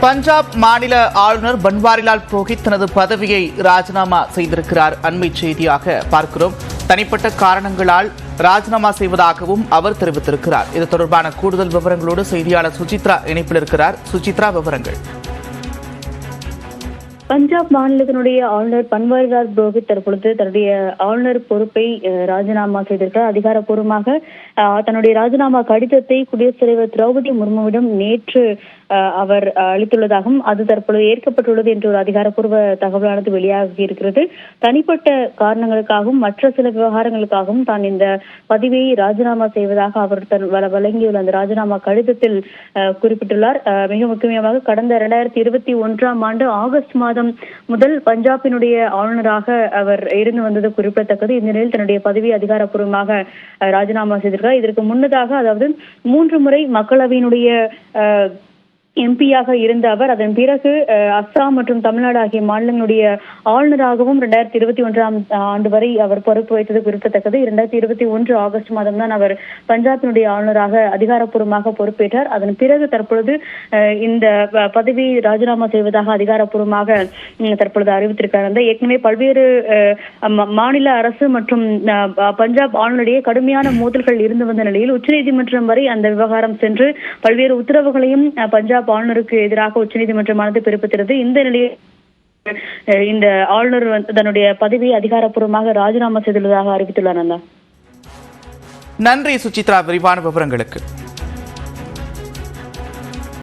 பஞ்சாப் மாநில ஆளுநர் பன்வாரிலால் புரோஹித் தனது பதவியை ராஜினாமா செய்திருக்கிறார். அண்மை செய்தியாக பார்க்கிறோம். தனிப்பட்ட காரணங்களால் ராஜினாமா செய்வதாகவும் அவர் தெரிவித்திருக்கிறார். இது தொடர்பான கூடுதல் விவரங்களோடு செய்தியாளர் சுசித்ரா இணைப்பில் இருக்கிறார். சுசித்ரா விவரங்கள். பஞ்சாப் மாநிலத்தினுடைய ஆளுநர் பன்வாரிலால் புரோஹித் தற்பொழுது தன்னுடைய ஆளுநர் பொறுப்பை ராஜினாமா செய்திருக்கிறார். அதிகாரப்பூர்வமாக தன்னுடைய ராஜினாமா கடிதத்தை குடியரசுத் தலைவர் திரௌபதி முர்முவிடம் நேற்று அவர் அளித்துள்ளதாகவும் அது தற்பொழுது ஏற்கப்பட்டுள்ளது என்ற ஒரு அதிகாரப்பூர்வ தகவலானது வெளியாகி இருக்கிறது. தனிப்பட்ட காரணங்களுக்காகவும் மற்ற சில விவகாரங்களுக்காகவும் தான் இந்த பதவியை ராஜினாமா செய்வதாக அவர் தன் வழங்கியுள்ள அந்த ராஜினாமா கடிதத்தில் குறிப்பிட்டுள்ளார். மிக முக்கியமாக கடந்த இரண்டாயிரத்தி இருபத்தி ஒன்றாம் ஆண்டு ஆகஸ்ட் மாதம் முதல் பஞ்சாபினுடைய ஆளுநராக அவர் இருந்து வந்தது குறிப்பிடத்தக்கது. இந்த நிலையில் தன்னுடைய பதவி அதிகாரப்பூர்வமாக அஹ், ராஜினாமா செய்திருக்கிறார். இதற்கு முன்னதாக அதாவது மூன்று முறை மக்களவையினுடைய அஹ், எம்பியாக இருந்த அவர் அதன் பிறகு அஸ்ஸாம் மற்றும் தமிழ்நாடு ஆகிய மாநிலங்களுடைய ஆளுநராகவும் இரண்டாயிரத்தி இருபத்தி ஒன்றாம் ஆண்டு வரை அவர் பொறுப்பு வைத்தது குறிப்பிடத்தக்கது. இரண்டாயிரத்தி இருபத்தி ஒன்று ஆகஸ்ட் மாதம் தான் அவர் பஞ்சாபினுடைய ஆளுநராக அதிகாரப்பூர்வமாக பொறுப்பேற்றார். அதன் பிறகு தற்பொழுது இந்த பதவி ராஜினாமா செய்வதாக அதிகாரப்பூர்வமாக தற்பொழுது அறிவித்திருக்கிறார். ஏற்கனவே பல்வேறு மாநில அரசு மற்றும் பஞ்சாப் ஆளுநரிடையே கடுமையான மோதல்கள் இருந்து வந்த நிலையில் உச்சநீதிமன்றம் வரை அந்த விவகாரம் சென்று பல்வேறு உத்தரவுகளையும் பஞ்சாப் ஆளுநருக்கு எதிராக உச்சநீதிமன்றமானது பிறப்பித்திருந்தது. இந்த நிலையில் இந்த ஆளுநர் தன்னுடைய பதவியை அதிகாரப்பூர்வமாக ராஜினாமா செய்துள்ளதாக அறிவித்துள்ளார் நன்றி சுசித்ரா. விரிவான விவரங்களுக்கு.